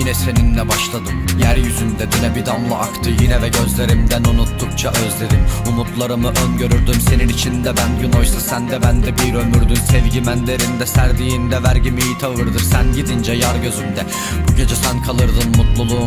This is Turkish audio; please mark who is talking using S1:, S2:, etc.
S1: Yine seninle başladım. Yeryüzünde düne bir damla aktı. Yine ve gözlerimden unuttukça özledim. Umutlarımı öngörürdüm. Senin içinde ben gün oysa sen de ben de bir ömürdün. Sevgim en derinde serdiğinde vergim iyi tavırdır. Sen gidince yar gözümde. Bu gece sen kalırdın mutluluğum